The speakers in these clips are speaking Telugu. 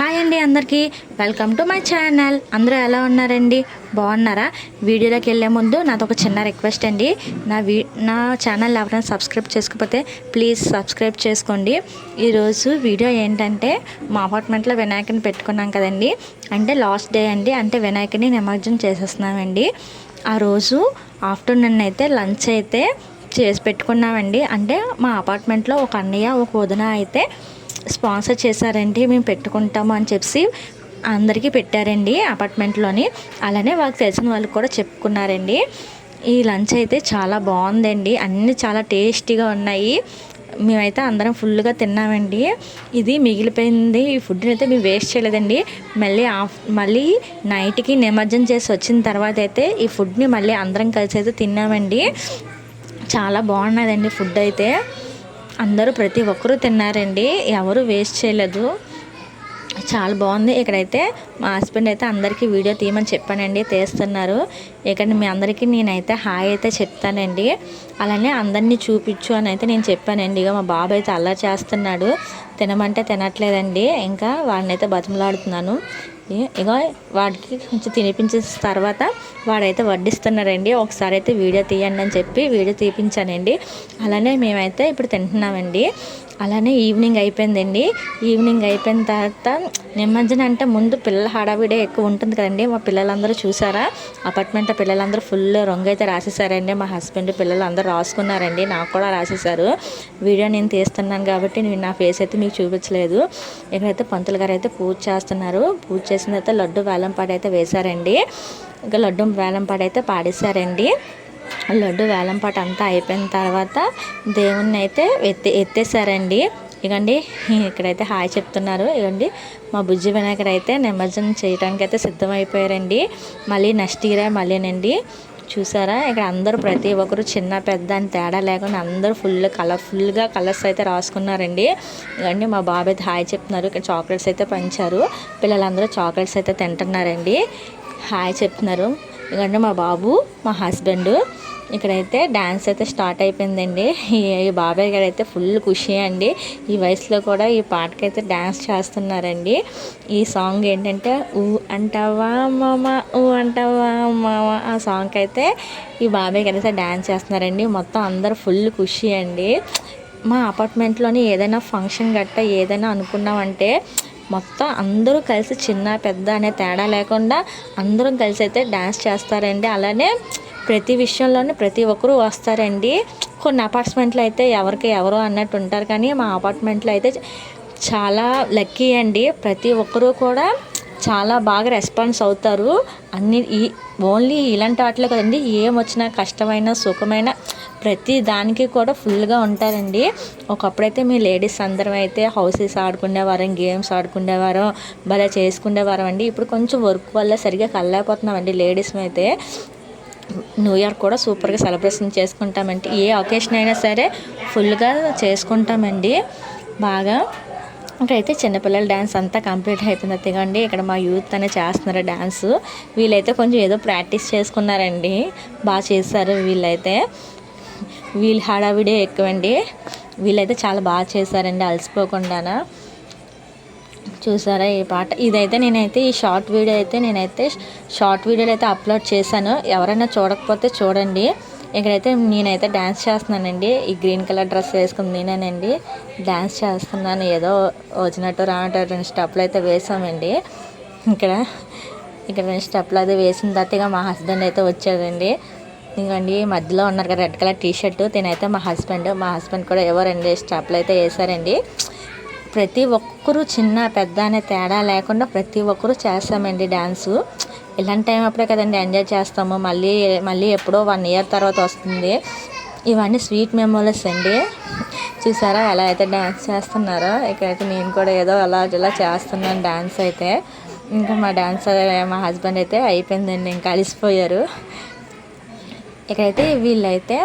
హాయ్ అండి అందరికీ. Welcome to my channel. అందరూ ఎలా ఉన్నారండి? బాగున్నారా? వీడియోలోకి వెళ్ళే ముందు నాది ఒక చిన్న రిక్వెస్ట్ అండి. నా వీ నా ఛానల్ ఎవరైనా సబ్స్క్రైబ్ చేసుకోకపోతే ప్లీజ్ సబ్స్క్రైబ్ చేసుకోండి. ఈరోజు వీడియో ఏంటంటే మా అపార్ట్మెంట్లో వినాయకుని పెట్టుకున్నాం కదండి. అంటే లాస్ట్ డే అండి. అంటే వినాయకుని నిమజ్జనం చేసేస్తున్నామండి. ఆ రోజు ఆఫ్టర్నూన్ అయితే లంచ్ అయితే చేసి పెట్టుకున్నామండి. అంటే మా అపార్ట్మెంట్లో ఒక అన్నయ్య ఒక వదిన అయితే స్పాన్సర్ చేశారండి మేము పెట్టుకుంటాము అని చెప్పి అందరికీ పెట్టారండి అపార్ట్మెంట్లోని. అలానే వాళ్ళకి తెలిసిన వాళ్ళకి కూడా చెప్పుకున్నారండి. ఈ లంచ్ అయితే చాలా బాగుందండి అన్నీ చాలా టేస్టీగా ఉన్నాయి. మేమైతే అందరం ఫుల్గా తిన్నామండి. ఇది మిగిలిపోయింది ఈ ఫుడ్ని అయితే మేము వేస్ట్ చేయలేదండి. మళ్ళీ ఆఫ్ మళ్ళీ నైట్కి నిమజ్జనం చేసి వచ్చిన తర్వాత అయితే ఈ ఫుడ్ని మళ్ళీ అందరం కలిసి అయితే తిన్నామండి. చాలా బాగున్నదండి ఫుడ్ అయితే. అందరూ ప్రతి ఒక్కరూ తిన్నారండి. ఎవరు వేస్ట్ చేయలేదు. చాలా బాగుంది. ఇక్కడైతే మా హస్బెండ్ అయితే అందరికీ వీడియో తీయమని చెప్పానండి. తీస్తున్నారు. ఇక్కడ మీ అందరికీ నేనైతే హాయ్ అయితే చెప్తానండి. అలానే అందరినీ చూపించు అని అయితే నేను చెప్పానండి. ఇక మా బాబు అయితే అల్లరి చేస్తున్నాడు. తినమంటే తినట్లేదండి. ఇంకా వాడినైతే బతిమలాడుతున్నాను. ఇగో వాడికి కొంచెం తినిపించిన తర్వాత వాడైతే వడ్డిస్తున్నారండి ఒకసారి అయితే వీడియో తీయండి అని చెప్పి వీడియో తీపించానండి. అలానే మేమైతే ఇప్పుడు తింటున్నామండి. అలానే ఈవినింగ్ అయిపోయిందండి. ఈవినింగ్ అయిపోయిన తర్వాత నిమజ్జనం అంటే ముందు పిల్లల హడావిడే ఎక్కువ ఉంటుంది కదండి. మా పిల్లలందరూ చూసారా? అపార్ట్మెంట్ పిల్లలందరూ ఫుల్ రంగు అయితే రాసేసారండి. మా హస్బెండ్ పిల్లలు అందరూ రాసుకున్నారండి. నాకు కూడా రాసేసారు వీడియో నేను తీస్తున్నాను కాబట్టి నేను నా ఫేస్ అయితే మీకు చూపించలేదు. ఇక్కడైతే పంతులు గారు అయితే పూజ చేస్తున్నారు. పూజ చేసిన తర్వాత లడ్డు వేలం అయితే వేశారండి. ఇంకా లడ్డు వేలం అయితే పాడేశారండి. లడ్డు వేలంపాట అంతా అయిపోయిన తర్వాత దేవుణ్ణి అయితే ఎత్తే ఎత్తేసారండి. ఇగండి ఇక్కడైతే హాయ్ చెప్తున్నారు. ఇగండి మా బుజ్జి వినాయకుడు అయితే నిమజ్జనం చేయడానికి అయితే సిద్ధమైపోయారండి. మళ్ళీ నెక్స్ట్ ఇయర్ మళ్ళీనండి. చూసారా? ఇక్కడ అందరూ ప్రతి ఒక్కరు చిన్న పెద్ద అని తేడా లేకుండా అందరూ ఫుల్ కలర్ఫుల్గా కలర్స్ అయితే రాసుకున్నారండి. ఇవ్వండి మా బాబు అయితే హాయ్ చెప్తున్నారు. ఇక్కడ చాక్లెట్స్ అయితే పంచారు. పిల్లలందరూ చాక్లెట్స్ అయితే తింటున్నారండి. హాయ్ చెప్తున్నారు. ఎందుకంటే మా బాబు మా హస్బెండ్ ఇక్కడైతే డ్యాన్స్ అయితే స్టార్ట్ అయిపోయిందండి. ఈ బాబాయ్ గారు అయితే ఫుల్ ఖుషి అండి. ఈ వయసులో కూడా ఈ పాటకైతే డ్యాన్స్ చేస్తున్నారండి. ఈ సాంగ్ ఏంటంటే ఊ అంటావా మామ ఊ అంటావా మామ ఆ సాంగ్కి అయితే ఈ బాబాయ్ గారు అయితే డ్యాన్స్ చేస్తున్నారండి. మొత్తం అందరు ఫుల్ ఖుషి అండి. మా అపార్ట్మెంట్లోని ఏదైనా ఫంక్షన్ గట్ట ఏదైనా అనుకున్నామంటే మొత్తం అందరూ కలిసి చిన్న పెద్ద అనే తేడా లేకుండా అందరం కలిసి అయితే డ్యాన్స్ చేస్తారండి. అలానే ప్రతి విషయంలోనే ప్రతి ఒక్కరూ వస్తారండి. కొన్ని అపార్ట్మెంట్లు అయితే ఎవరికి ఎవరు అన్నట్టు ఉంటారు. కానీ మా అపార్ట్మెంట్లో అయితే చాలా లక్కీ అండి. ప్రతి ఒక్కరూ కూడా చాలా బాగా రెస్పాన్స్ అవుతారు. అన్ని ఈ ఓన్లీ ఇలాంటి వాటిలో కదండి ఏం వచ్చినా కష్టమైన సుఖమైన ప్రతి దానికి కూడా ఫుల్గా ఉంటారండి. ఒకప్పుడైతే మీ లేడీస్ అందరం అయితే హౌసెస్ ఆడుకునేవారం గేమ్స్ ఆడుకునేవారం భలే చేసుకునేవారం అండి. ఇప్పుడు కొంచెం వర్క్ వల్ల సరిగా కలలేకపోతున్నామండి లేడీస్ అయితే. న్యూ ఇయర్ కూడా సూపర్గా సెలబ్రేషన్ చేసుకుంటామండి. ఏ ఒకేషన్ అయినా సరే ఫుల్గా చేసుకుంటామండి. బాగా ఇక్కడైతే చిన్నపిల్లల డ్యాన్స్ అంతా కంప్లీట్ అయిపోయింది అతిగండి ఇక్కడ మా యూత్ అనే చేస్తున్నారు డ్యాన్స్ వీళ్ళైతే కొంచెం ఏదో ప్రాక్టీస్ చేసుకున్నారండి. బాగా చేశారు వీళ్ళైతే. వీళ్ళు హడావిడే ఎక్కువండి. వీళ్ళైతే చాలా బాగా చేశారండి అలసిపోకుండా చూసారా ఈ పాట? ఇదైతే నేనైతే ఈ షార్ట్ వీడియో అయితే నేనైతే షార్ట్ వీడియోలు అయితే అప్లోడ్ చేశాను. ఎవరైనా చూడకపోతే చూడండి. ఇక్కడైతే నేనైతే డ్యాన్స్ చేస్తున్నానండి. ఈ గ్రీన్ కలర్ డ్రెస్ వేసుకుంది నేనేనండి డ్యాన్స్ చేస్తున్నాను. ఏదో వచ్చినట్టు రానట్టు రెండు స్టెప్లు అయితే వేసామండి. ఇక్కడ ఇక్కడ రెండు స్టెప్లు అయితే వేసిన తర్వాత మా హస్బెండ్ అయితే వచ్చాడండి. ఇంకండి మధ్యలో ఉన్నారు కదా రెడ్ కలర్ టీ షర్ట్ తినైతే మా హస్బెండ్ మా హస్బెండ్ కూడా ఎవరు రెండు స్టెప్లు అయితే వేసారండి. ప్రతి ఒక్కరూ చిన్న పెద్ద అనే తేడా లేకుండా ప్రతి ఒక్కరూ చేస్తామండి డ్యాన్సు ఇలాంటి టైం అప్పుడే కదండి ఎంజాయ్ చేస్తాము. మళ్ళీ మళ్ళీ ఎప్పుడో వన్ ఇయర్ తర్వాత వస్తుంది. ఇవన్నీ స్వీట్ మెమోరీస్ అండి. చూసారా ఎలా అయితే డ్యాన్స్ చేస్తున్నారో? ఇక్కడైతే నేను కూడా ఏదో అలా ఇలా చేస్తున్నాను డ్యాన్స్ అయితే. ఇంకా మా డ్యాన్స్ మా హస్బెండ్ అయితే అయిపోయిందండి ఇంకా అలిసిపోయారు. ఇక్కడైతే వీళ్ళైతే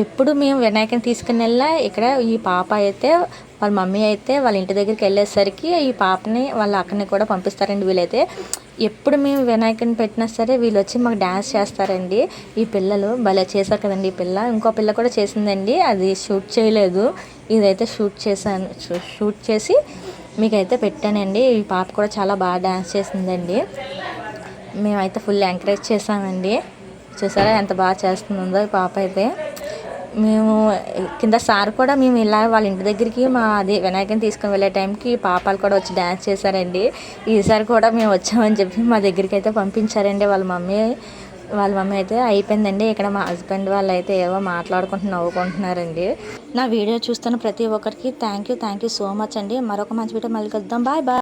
ఎప్పుడు మేము వినాయకుని తీసుకుని వెళ్ళా ఇక్కడ ఈ పాప అయితే వాళ్ళ మమ్మీ అయితే వాళ్ళ ఇంటి దగ్గరికి వెళ్ళేసరికి ఈ పాపని వాళ్ళ అక్కని కూడా పంపిస్తారండి వీళ్ళైతే. ఎప్పుడు మేము వినాయకుని పెట్టినా సరే వీళ్ళు వచ్చి మాకు డ్యాన్స్ చేస్తారండి. ఈ పిల్లలు భలే చేశారు కదండి ఈ పిల్ల. ఇంకో పిల్ల కూడా చేసిందండి. అది షూట్ చేయలేదు. ఇదైతే షూట్ చేశాను. షూట్ చేసి మీకైతే పెట్టానండి. ఈ పాప కూడా చాలా బాగా డ్యాన్స్ చేసిందండి. మేమైతే ఫుల్ ఎంకరేజ్ చేసామండి చూసారా ఎంత బాగా చేస్తుందో ఈ పాప అయితే. మేము కింద సార్ కూడా మేము ఇలా వాళ్ళ ఇంటి దగ్గరికి మా అది వినాయకుని తీసుకుని వెళ్ళే టైంకి పాపాలు కూడా వచ్చి డ్యాన్స్ చేశారండి. ఈసారి కూడా మేము వచ్చామని చెప్పి మా దగ్గరికి అయితే పంపించారండి. వాళ్ళ మమ్మీ వాళ్ళ మమ్మీ అయితే అయిపోయిందండి. ఇక్కడ మా హస్బెండ్ వాళ్ళు అయితే ఏవో మాట్లాడుకుంటూ నవ్వుకుంటున్నారండి. నా వీడియో చూస్తున్న ప్రతి ఒక్కరికి thank you thank you so much అండి. మరొక మంచి వీడియో మళ్ళీ కలుద్దాం. Bye bye